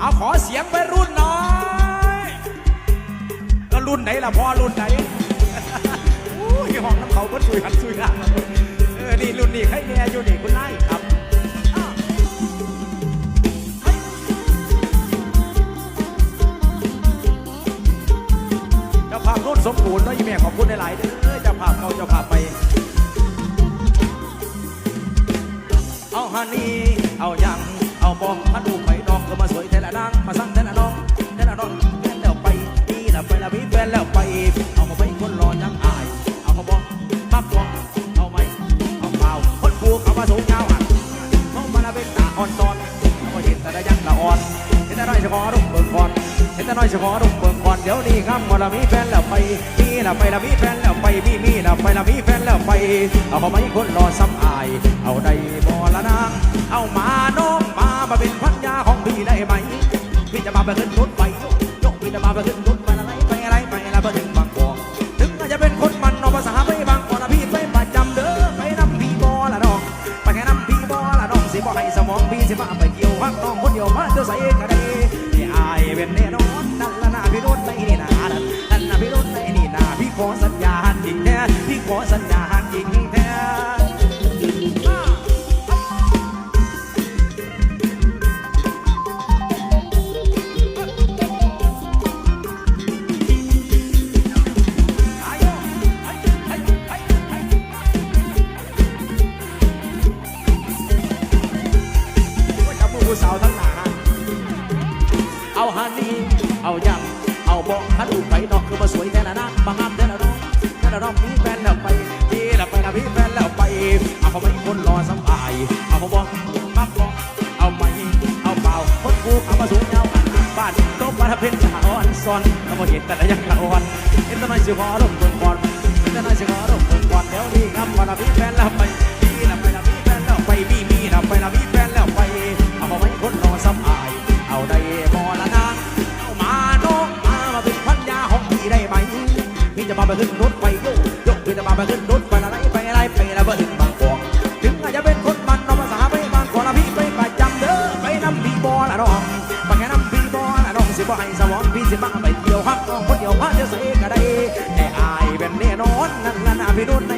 เอาขอเสียงไปรุ่นน้อยแล้วรุ่นไหนล่ะพ่อรุ่นไหนอู้ยห้องน้ำเขาก็ช่วยกันช่วยกันเออนี่รุ่นนี้ให้แน่อยู่นี่คุณนายครับจะพาลุ่นสมบูรณ์นาะยี่แม่ขอบคุณหลายๆเด้อจะพาเขาจะพาไป เอาฮันนี่เอายังเอาบองมาดู สวยแต่ละนางมาสั่งแต่ละน้องแต่ละน้องแฟนแล้วไปนี่ละไปละมีแฟนแล้วไป เอามาไปคนรอยังอาย เอามาบอกมักบอกเอาไหมเอาเปล่าคนผูกเอามาสูงยาวหันเขามาละเป็นตาอ่อนตอนเอามาเห็นแต่ละยังละอ่อนเห็นแต่น้อยจะขอรุ่งเบิกก่อนเห็นแต่น้อยจะขอรุ่งเบิกก่อนเดี๋ยวนี้ครับมาละมีแฟนแล้วไปนี่ละไปละมีแฟนแล้วไปมีมีละไปละมีแฟนแล้วไป เอามาไปคนรอซ้ำอาย เอาได้บ่ละนางเอามาน้ จะมาไปขึ้นรถไฟยกพี่จะมาไปขึ้นรถไฟอะไรไปอะไรไปอะไรไปถึงบางกอกถึงอาจจะเป็นคนมันนอกภาษาไม่บางกอกนะพี่ไปประจำเด้อไปน้ำพี่บอละน้องไปแค่น้ำพี่บอละน้องสิบ่ให้สมองพี่สิมาไปเกี่ยวพักน้องคนเดียวมาเจอใส่กระเดพี่อายเป็นแน่นอนนั่นละนาพี่โดนในนี่นา ผู้สาวทั้งหนาเอาฮันนี่เอายำเอาบอกฮันอุไปนอกคือมาสวยแต่ละนางบางงามแต่ละน้องแต่ละน้องมีแฟนแล้วไปพี่ละไปละพี่แฟนแล้วไปเอาเขาไม่คนรอสบายเอาเขาบอกมักบอกเอาไม่เอาเปล่าคนกูเอามาสูงยาบ้านโต๊ะบ้านเป็นจ่าอ่อนซ้อนแล้วมาเห็นแต่ละยังละอ่อนเห็นแต่น้อยสิขอรบเบิ่งก่อน จะมาไปขึ้นรถไฟโยกโยกพี่จะมาไปขึ้นรถไปอะไรไปอะไรไปแล้วก็ถึงบางกอกถึงอาจจะเป็นคนมันนอกภาษาไปบางกอกนะพี่ไปประจำเด้อไปนำพี่บอละน้องไปแค่นำพี่บอละน้องสิบ่ให้สวองพี่สิมาไปเที่ยวฮักน้องคนเดียวพาเดียวใส่ก็ได้แต่อายเป็นแน่นอนนั่นละนพี่โดนในนี่นใน